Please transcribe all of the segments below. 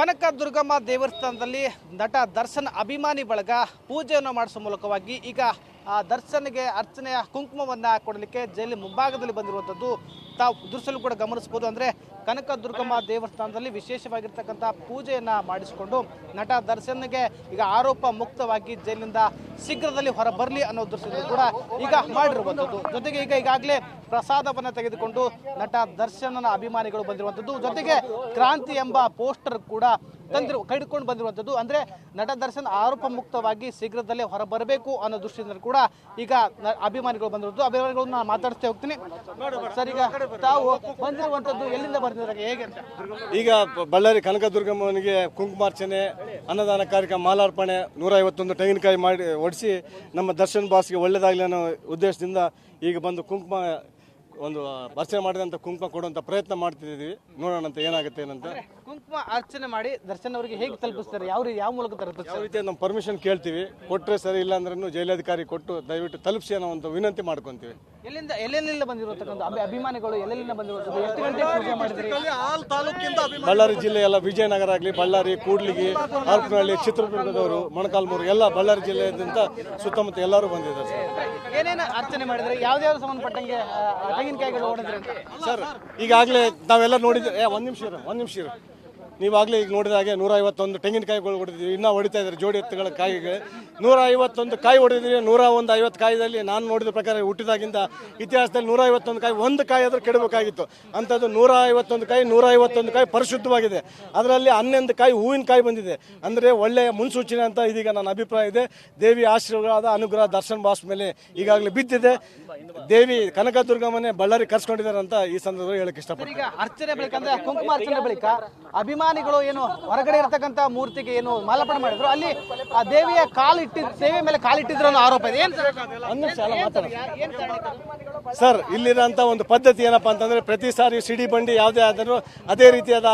ಕನಕ ದುರ್ಗಮ್ಮ ದೇವಸ್ಥಾನದಲ್ಲಿ ನಟ ದರ್ಶನ್ ಅಭಿಮಾನಿ ಬಳಗ ಪೂಜೆಯನ್ನು ಮಾಡಿಸುವ ಮೂಲಕವಾಗಿ ಈಗ ದರ್ಶನ್ಗೆ ಅರ್ಚನೆಯ ಕುಂಕುಮವನ್ನು ಕೊಡಲಿಕ್ಕೆ ಜೈಲಿನ ಮುಂಭಾಗದಲ್ಲಿ ಬಂದಿರುವಂಥದ್ದು ತಾವು ದೃಶ್ಯಲು ಕೂಡ ಗಮನಿಸಬಹುದು. ಅಂದ್ರೆ ಕನಕ ದುರ್ಗಮ್ಮ ದೇವಸ್ಥಾನದಲ್ಲಿ ವಿಶೇಷವಾಗಿರ್ತಕ್ಕಂಥ ಪೂಜೆಯನ್ನು ಮಾಡಿಸಿಕೊಂಡು ನಟ ದರ್ಶನ್ಗೆ ಈಗ ಆರೋಪ ಮುಕ್ತವಾಗಿ ಜೈಲಿನಿಂದ ಶೀಘ್ರದಲ್ಲಿ ಹೊರ ಬರಲಿ ಅನ್ನೋ ದೃಶ್ಯದಲ್ಲಿ ಕೂಡ ಈಗ ಮಾಡಿರುವಂಥದ್ದು. ಜೊತೆಗೆ ಈಗ ಈಗಾಗಲೇ ಪ್ರಸಾದವನ್ನು ತೆಗೆದುಕೊಂಡು ನಟ ದರ್ಶನನ ಅಭಿಮಾನಿಗಳು ಬಂದಿರುವಂಥದ್ದು. ಜೊತೆಗೆ ಕ್ರಾಂತಿ ಎಂಬ ಪೋಸ್ಟರ್ ಕೂಡ ತಂದಿರು ಕೈಡ್ಕೊಂಡು ಬಂದಿರುವಂಥದ್ದು. ಅಂದ್ರೆ ನಟ ದರ್ಶನ್ ಆರೋಪ ಮುಕ್ತವಾಗಿ ಶೀಘ್ರದಲ್ಲೇ ಹೊರ ಬರಬೇಕು ಅನ್ನೋ ದೃಷ್ಟಿಯಿಂದ ಕೂಡ ಈಗ ಅಭಿಮಾನಿಗಳು ಬಂದಿರುವುದು ಅಭಿಮಾನಿಗಳು ನಾನು ಮಾತಾಡ್ತಾ ಹೋಗ್ತೀನಿ. ಸರ್, ಈಗ ತಾವು ಬಂದಿರುವಂಥದ್ದು ಎಲ್ಲಿಂದ ಬರ್ತಿದ್ರೆ ಹೇಗೆ ಈಗ ಬಳ್ಳಾರಿ ಕನಕದುರ್ಗಮ್ಮನಿಗೆ ಕುಂಕುಮಾರ್ಚನೆ ಅನ್ನದಾನ ಕಾರ್ಯಕ್ರಮ, ಮಾಲಾರ್ಪಣೆ ನೂರ ಐವತ್ತೊಂದು ತೆಂಗಿನಕಾಯಿ ಮಾಡಿ ಒಡಿಸಿ ನಮ್ಮ ದರ್ಶನ್ ಬಾಸ್ಗೆ ಒಳ್ಳೇದಾಗಲಿ ಅನ್ನೋ ಉದ್ದೇಶದಿಂದ ಈಗ ಬಂದು ಕುಂಕುಮ ಒಂದು ಅರ್ಚನೆ ಮಾಡಿದಂತ ಕುಂಕುಮ ಕೊಡುವಂತ ಪ್ರಯತ್ನ ಮಾಡ್ತಿದ್ದೀವಿ. ನೋಡೋಣ ಅಂತ ಏನಾಗುತ್ತೆ ಏನಂತ. ಕುಂಕುಮ ಅರ್ಚನೆ ಮಾಡಿ ದರ್ಶನ ಅವರಿಗೆ ಹೇಗೆ ತಲುಪಿಸ್ತಾರೆ ಯಾವ ರೀತಿ ಯಾವ ಮೂಲಕ ಯಾವ ತಲುಪಿಸ್ತಾರೆ ರೀತಿ ನಮ್ಮ ಪರ್ಮಿಷನ್ ಕೇಳ್ತೀವಿ. ಕೊಟ್ಟರೆ ಸರಿ ಇಲ್ಲ ಅಂದ್ರೂ ಜೈಲಾಧಿಕಾರಿ ಕೊಟ್ಟು ದಯವಿಟ್ಟು ತಲುಪಿಸಿ ಅನ್ನೋ ಒಂದು ವಿನಂತಿ ಮಾಡ್ಕೊತೀವಿ. ಎಲ್ಲಿಂದ ಎಲ್ಲೆಲ್ಲಿಂದ ಬಂದಿರುವಂತಕ್ಕಂಥ ಅಭಿ- ಅಭಿಮಾನಿಗಳು ಎಲ್ಲೆಲ್ಲಿಂದ ಬಂದಿರುವಂಥದ್ದು ಎಷ್ಟು ಗಂಟೆ ಪೂಜೆ ಮಾಡಿದ್ರಿ? ಬಳ್ಳಾರಿ ಜಿಲ್ಲೆ ಎಲ್ಲ ವಿಜಯನಗರ ಆಗಲಿ ಬಳ್ಳಾರಿ ಕೂಡ್ಲಿಗಿ ಹರಪನಹಳ್ಳಿ ಚಿತ್ರದುರ್ಗದವರು ಮೊಣಕಾಲ್ಮೂರು ಎಲ್ಲ ಬಳ್ಳಾರಿ ಜಿಲ್ಲೆಯಿಂದ ಸುತ್ತಮುತ್ತ ಎಲ್ಲರೂ ಬಂದಿದ್ದಾರೆ ಸರ್. ಏನೇನು ಅರ್ಚನೆ ಮಾಡಿದ್ರೆ? ಯಾವ್ದಾವ್ದು ಸಂಬಂಧಪಟ್ಟಂಗೆ ಸರ್ ಈಗಾಗಲೇ ನಾವೆಲ್ಲ ನೋಡಿದ್ರೆ ಒಂದು ನಿಮಿಷ ಇರು ಒಂದು ನಿಮಿಷ ಇರು. ನೀವಾಗಲೇ ಈಗ ನೋಡಿದ ಹಾಗೆ ನೂರ ಐವತ್ತೊಂದು ತೆಂಗಿನಕಾಯಿಗಳು ಹೊಡೆದಿದ್ದೀವಿ ಇನ್ನೂ ಹೊಡಿತಾ ಇದ್ದಾರೆ ಜೋಡಿ ಎತ್ತುಗಳ ಕಾಯಿಗೆ. ನೂರ ಐವತ್ತೊಂದು ಕಾಯಿ ಹೊಡೆದಿದ್ದೀವಿ ನೂರ ಒಂದು ಐವತ್ತು ಕಾಯಿದಲ್ಲಿ ನಾನು ನೋಡಿದ ಪ್ರಕಾರ ಹುಟ್ಟಿದಾಗಿಂದ ಇತಿಹಾಸದಲ್ಲಿ ನೂರ ಐವತ್ತೊಂದು ಕಾಯಿ, ಒಂದು ಕಾಯಿ ಆದರೂ ಕೆಡಬೇಕಾಗಿತ್ತು. ಅಂಥದ್ದು ನೂರ ಐವತ್ತೊಂದು ಕಾಯಿ ನೂರ ಐವತ್ತೊಂದು ಕಾಯಿ ಪರಿಶುದ್ಧವಾಗಿದೆ. ಅದರಲ್ಲಿ ಹನ್ನೊಂದು ಕಾಯಿ ಹೂವಿನ ಕಾಯಿ ಬಂದಿದೆ. ಅಂದರೆ ಒಳ್ಳೆಯ ಮುನ್ಸೂಚನೆ ಅಂತ ಇದೀಗ ನನ್ನ ಅಭಿಪ್ರಾಯ ಇದೆ. ದೇವಿ ಆಶೀರ್ವಾದ, ಅನುಗ್ರಹ, ದರ್ಶನ್ ಬಾಸ್ ಮೇಲೆ ಈಗಾಗಲೇ ಬಿದ್ದಿದೆ. ದೇವಿ ಕನಕದುರ್ಗಮ್ಮನೆ ಬಳ್ಳಾರಿ ಕರ್ಸ್ಕೊಂಡಿದ್ದಾರೆ ಅಂತ ಈ ಸಂದರ್ಭದಲ್ಲಿ ಹೇಳಕ್ಕೆ ಇಷ್ಟಪಡ್ತೀನಿ. ಅರ್ಚನೆ ಬಳಿಕ ಅಂದ್ರೆ ಕುಂಕುಮ ಅರ್ಚನೆ ಬಳಿಕ ಅಭಿಮಾನಿಗಳು ಏನು ಹೊರಗಡೆ ಇರತಕ್ಕಂತ ಮೂರ್ತಿಗೆ ಏನು ಮಾಲಾರ್ಪಣೆ ಮಾಡಿದ್ರು. ಅಲ್ಲಿ ಆ ದೇವಿಯ ಕಾಲು ಇಟ್ಟಿದ್ ದೇವಿಯ ಮೇಲೆ ಕಾಲಿಟ್ಟಿದ್ರು ಅನ್ನೋ ಆರೋಪ ಇದೆ. ಏನ್ ಸರ್? ಮಾತಾಡ? ಸರ್ ಇಲ್ಲಿರೋಂಥ ಒಂದು ಪದ್ಧತಿ ಏನಪ್ಪ ಅಂತಂದ್ರೆ ಪ್ರತಿ ಸಾರಿ ಸಿಡಿ ಬಂಡಿ ಯಾವುದೇ ಆದರೂ ಅದೇ ರೀತಿಯಾದ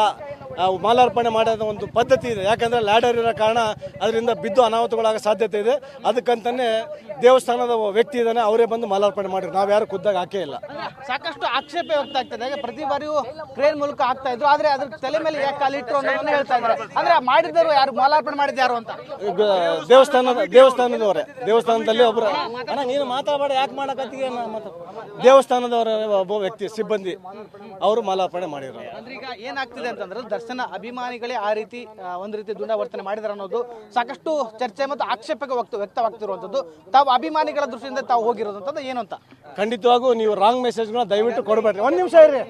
ಮಾಲಾರ್ಪಣೆ ಮಾಡೋದ ಒಂದು ಪದ್ಧತಿ ಇದೆ. ಯಾಕಂದ್ರೆ ಲ್ಯಾಡರ್ ಇರೋ ಕಾರಣ ಅದರಿಂದ ಬಿದ್ದು ಅನಾಹುತಗಳಾಗ ಸಾಧ್ಯತೆ ಇದೆ. ಅದಕ್ಕಂತಾನೆ ದೇವಸ್ಥಾನದ ವ್ಯಕ್ತಿ ಇದ್ದಾನೆ ಅವರೇ ಬಂದು ಮಾಲಾರ್ಪಣೆ ಮಾಡಿದ್ರು. ನಾವು ಯಾರು ಖುದ್ದಾಗಿ ಹಾಕೇ ಇಲ್ಲ. ಸಾಕಷ್ಟು ಆಕ್ಷೇಪ ವ್ಯಕ್ತ ಆಗ್ತದೆ. ಪ್ರತಿ ಬಾರಿಯೂ ಕ್ರೇನ್ ಮೂಲಕ ಆಗ್ತಾ ಇದ್ರು. ಆದ್ರೆ ಅದ್ರ ತಲೆ ಮೇಲೆ ಯಾಕೆ ಕಾಲಿಟ್ರು ಅನ್ನೋದನ್ನ ಹೇಳ್ತಾ ಇದ್ದಾರೆ. ಅಂದ್ರೆ ಮಾಡಿದ್ರು ಯಾರು? ಮಾಲಾರ್ಪಣೆ ಮಾಡಿದ್ ಯಾರು ಅಂತ? ದೇವಸ್ಥಾನದ ದೇವಸ್ಥಾನದವರೇ. ದೇವಸ್ಥಾನದಲ್ಲಿ ಒಬ್ಬರು ಅಣ್ಣ ನೀನು ಮಾತಾಡಬೇಡ. ಯಾಕೆ ಮಾಡಕತ್ತೀಯ ದೇವಸ್ಥಾನದವರ ಒಬ್ಬ ವ್ಯಕ್ತಿ ಸಿಬ್ಬಂದಿ ಅವರು ಮಾಲಾರ್ಪಣೆ ಮಾಡಿದ್ರು. ಅಂದ್ರೆ ಈಗ ಏನಾಗ್ತಿದೆ ಅಂತಂದ್ರೆ ದರ್ಶನ ಅಭಿಮಾನಿಗಳೇ ಆ ರೀತಿ ಆ, ಒಂದು ರೀತಿ ದುಂಡಾವರ್ತನೆ ಮಾಡಿದಾರೆ ಅನ್ನೋದು ಸಾಕಷ್ಟು ಚರ್ಚೆ ಮತ್ತು ಆಕ್ಷೇಪಕ್ಕೆ ವ್ಯಕ್ತ ವ್ಯಕ್ತವಾಗ್ತಿರುವಂತದ್ದು ತಾವು ಅಭಿಮಾನಿಗಳ ದೃಷ್ಟಿಯಿಂದ ತಾವು ಹೋಗಿರೋದಂತದ್ದು ಏನು ಅಂತ? ಖಂಡಿತವಾಗೂ ನೀವು ರಾಂಗ್ ಮೆಸೇಜ್ಗಳನ್ನ ದಯವಿಟ್ಟು ಕೊಡಬೇಡ್ರಿ. ಒಂದ್ ನಿಮಿಷ ಇರ್ರಿ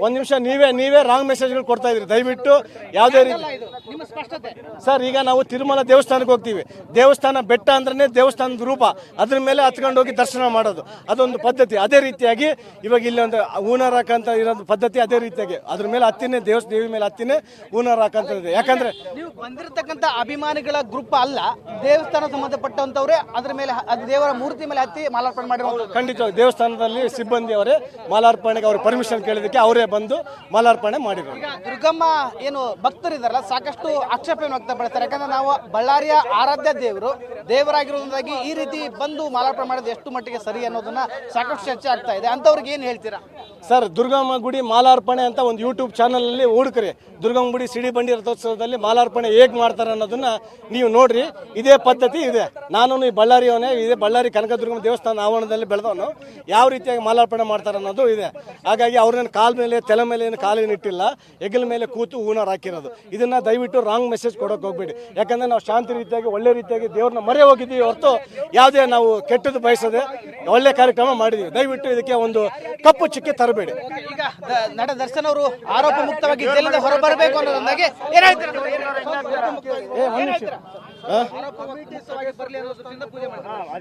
ಒಂದ್ ನಿಮಿಷ ನೀವೇ ನೀವೇ ರಾಂಗ್ ಮೆಸೇಜ್ಗಳು ಕೊಡ್ತಾ ಇದ್ರಿ. ದಯವಿಟ್ಟು ಯಾವುದೇ ರೀತಿ ನಿಮ್ಮ ಸ್ಪಷ್ಟತೆ. ಸರ್ ಈಗ ನಾವು ತಿರುಮಲ ದೇವಸ್ಥಾನಕ್ಕೆ ಹೋಗ್ತೀವಿ. ದೇವಸ್ಥಾನ ಬೆಟ್ಟ ಅಂದ್ರೆ ದೇವಸ್ಥಾನದ ರೂಪ. ಅದ್ರ ಮೇಲೆ ಹತ್ಕೊಂಡು ಹೋಗಿ ದರ್ಶನ ಮಾಡೋದು. ಅದೊಂದು ಪದ್ಧತಿ. ಅದೇ ರೀತಿಯಾಗಿ ಇವಾಗ ಇಲ್ಲಿ ಒಂದು ಹೂನಾರ ಹಾಕಂತ ಇರೋದು ಪದ್ಧತಿ ಅದೇ ರೀತಿಯಾಗಿ. ಅದ್ರ ಮೇಲೆ ಹತ್ತಿನೇ ದೇವಸ್ ದೇವಿ ಮೇಲೆ ಹತ್ತಿನೇ ಹೂನಾರ ಹಾಕಂತ ಇದೆ. ಯಾಕಂದ್ರೆ ನೀವು ಬಂದಿರತಕ್ಕಂತ ಅಭಿಮಾನಿಗಳ ಗ್ರೂಪ್ ಅಲ್ಲ ದೇವಸ್ಥಾನ ಸಂಬಂಧಪಟ್ಟಂತವ್ರೆ ಅದ್ರ ಮೇಲೆ ಅದು ದೇವರ ಮೂರ್ತಿ ಮೇಲೆ ಹತ್ತಿ ಮಾಲಾರ್ಪಣೆ ಮಾಡಿರೋದು ಖಂಡಿತ ದೇವಸ್ಥಾನದಲ್ಲಿ ಸಿಬ್ಬಂದಿ ಅವರೇ ಮಾಲಾರ್ಪಣೆಗೆ ಅವ್ರ ಪರ್ಮಿಷನ್ ಕೇಳಿದಕ್ಕೆ ಅವರೇ ಬಂದು ಮಾಲಾರ್ಪಣೆ ಮಾಡಿರೋ ದುರ್ಗಮ್ಮ ಏನು ಭಕ್ತರಿದಾರಲ್ಲ ಸಾಕಷ್ಟು ಆಕ್ಷೇಪವನ್ನು ವ್ಯಕ್ತಪಡಿಸ್ತಾರೆ. ಯಾಕಂದ್ರೆ ನಾವು ಬಳ್ಳಾರಿಯ ಆರಾಧ್ಯ ದೇವರು ದೇವರಾಗಿರೋದ್ರಿಂದಾಗಿ ಈ ರೀತಿ ಬಂದು ಮಾಲಾರ್ಪಣೆ ಮಾಡೋದು ಎಷ್ಟು ಮಟ್ಟಿಗೆ ಸರಿ ಅನ್ನೋದನ್ನ ಸಾಕಷ್ಟು ಚರ್ಚೆ ಆಗ್ತಾ ಇದೆ. ಅಂತವ್ರಿಗೆ ಏನು ಹೇಳ್ತೀರಾ? ಸರ್, ದುರ್ಗಮ್ಮ ಗುಡಿ ಮಾಲಾರ್ಪಣೆ ಅಂತ ಒಂದು ಯೂಟ್ಯೂಬ್ ಚಾನಲಲ್ಲಿ ಹುಡುಕ್ರಿ. ದುರ್ಗಮ್ಮ ಗುಡಿ ಸಿಡಿ ಬಂಡಿ ರಥೋತ್ಸವದಲ್ಲಿ ಮಾಲಾರ್ಪಣೆ ಹೇಗೆ ಮಾಡ್ತಾರೆ ಅನ್ನೋದನ್ನ ನೀವು ನೋಡ್ರಿ. ಇದೇ ಪದ್ಧತಿ ಇದೆ. ನಾನು ಈ ಬಳ್ಳಾರಿಯವನೇ, ಇದೇ ಬಳ್ಳಾರಿ ಕನಕದುರ್ಗಮ್ಮ ದೇವಸ್ಥಾನ ಆವರಣದಲ್ಲಿ ಬೆಳೆದವನು. ಯಾವ ರೀತಿಯಾಗಿ ಮಾಲಾರ್ಪಣೆ ಮಾಡ್ತಾರೆ ಅನ್ನೋದು ಇದೆ. ಹಾಗಾಗಿ ಅವ್ರನ್ನ ಕಾಲ್ ಮೇಲೆ, ತಲೆ ಮೇಲೆ ಏನು ಕಾಲೇನು ಇಟ್ಟಿಲ್ಲ. ಹೆಗಲ ಮೇಲೆ ಕೂತು ಹೂನಾರ್ ಹಾಕಿರೋದು. ಇದನ್ನ ದಯವಿಟ್ಟು ರಾಂಗ್ ಮೆಸೇಜ್ ಕೊಡೋಕೆ ಹೋಗ್ಬೇಡಿ. ಯಾಕಂದ್ರೆ ನಾವು ಶಾಂತಿ ರೀತಿಯಾಗಿ, ಒಳ್ಳೆ ರೀತಿಯಾಗಿ ದೇವ್ರನ್ನ ಮರೆ ಹೋಗಿದ್ದೀವಿ ಹೊರತು ಯಾವುದೇ ನಾವು ಕೆಟ್ಟದ್ದು ಬಯಸದೆ ಒಳ್ಳೆ ಕಾರ್ಯಕ್ರಮ ಮಾಡಿದೀವಿ ದಯವಿಟ್ಟು ಇದಕ್ಕೆ ಒಂದು ಕಪ್ಪು ಚುಕ್ಕೆ ತರಬೇಡಿ. ಈಗ ದ- ನಟ ದರ್ಶನ್ ಅವರು ಆರೋಪ ಮುಕ್ತವಾಗಿ ಜೈಲಿಂದ ಹೊರಬರಬೇಕು ಅನ್ನೋದೊಂದಾಗಿ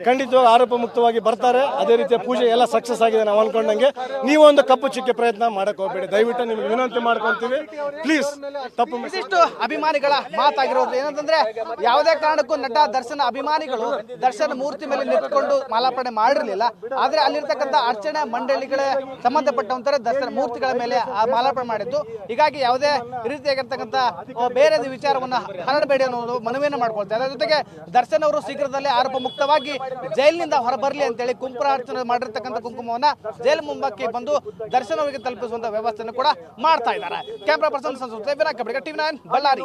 ಖಂಡಿತವಾಗಿ ಆರೋಪ ಮುಕ್ತವಾಗಿ ಬರ್ತಾರೆ. ಅದೇ ರೀತಿಯ ಪೂಜೆ ಎಲ್ಲ ಸಕ್ಸಸ್ ಆಗಿದೆ ನಾವು ಅನ್ಕೊಂಡಂಗೆ. ನೀವು ಒಂದು ಕಪ್ಪು ಚಿಕ್ಕೆ ಪ್ರಯತ್ನ ಮಾಡಕ್ ಹೋಗ್ಬೇಡಿ. ದಯವಿಟ್ಟು ನಿಮ್ಗೆ ವಿನಂತಿ ಮಾಡ್ಕೊಂತೀವಿ. ಪ್ಲೀಸ್ ತಪ್ಪು ಇದಿಷ್ಟು ಅಭಿಮಾನಿಗಳ ಮಾತಾಗಿರೋದು. ಏನಂತಂದ್ರೆ, ಯಾವುದೇ ಕಾರಣಕ್ಕೂ ನಟ, ದರ್ಶನ ಅಭಿಮಾನಿಗಳು ದರ್ಶನ ಮೂರ್ತಿ ಮೇಲೆ ನಿಂತ್ಕೊಂಡು ಮಾಲಾರ್ಪಣೆ ಮಾಡಿರ್ಲಿಲ್ಲ. ಆದ್ರೆ ಅಲ್ಲಿರ್ತಕ್ಕಂಥ ಅರ್ಚನೆ ಮಂಡಳಿಗಳ ಸಂಬಂಧಪಟ್ಟಂತಾರೆ ದರ್ಶನ ಮೂರ್ತಿಗಳ ಮೇಲೆ ಆ ಮಾಲಾರ್ಪಣೆ ಮಾಡಿದ್ದು. ಹೀಗಾಗಿ ಯಾವುದೇ ರೀತಿಯಾಗಿರ್ತಕ್ಕಂಥ ಬೇರೆ ವಿಚಾರವನ್ನ ಹರಡಬೇಡಿ ಅನ್ನೋದು ಮನವಿಯನ್ನು ಮಾಡ್ಕೊಳ್ತಾರೆ ಮಾಡ್ತಾ ಅದರ ಜೊತೆಗೆ ದರ್ಶನ್ ಅವರು ಶೀಘ್ರದಲ್ಲೇ ಆರೋಪ ಮುಕ್ತವಾಗಿ ಜೈಲಿನಿಂದ ಹೊರಬರಲಿ ಅಂತೇಳಿ ಕುಂಕುಮಾರ್ಚನೆ ಮಾಡಿರ್ತಕ್ಕಂಥ ಕುಂಕುಮವನ್ನ ಜೈಲು ಮುಂಬಕ್ಕೆ ಬಂದು ದರ್ಶನ್ ಅವರಿಗೆ ತಲುಪಿಸುವಂತ ವ್ಯವಸ್ಥೆಯನ್ನು ಕೂಡ ಮಾಡ್ತಾ ಇದ್ದಾರೆ. Camera person Sanskriti TV nine, Ballari.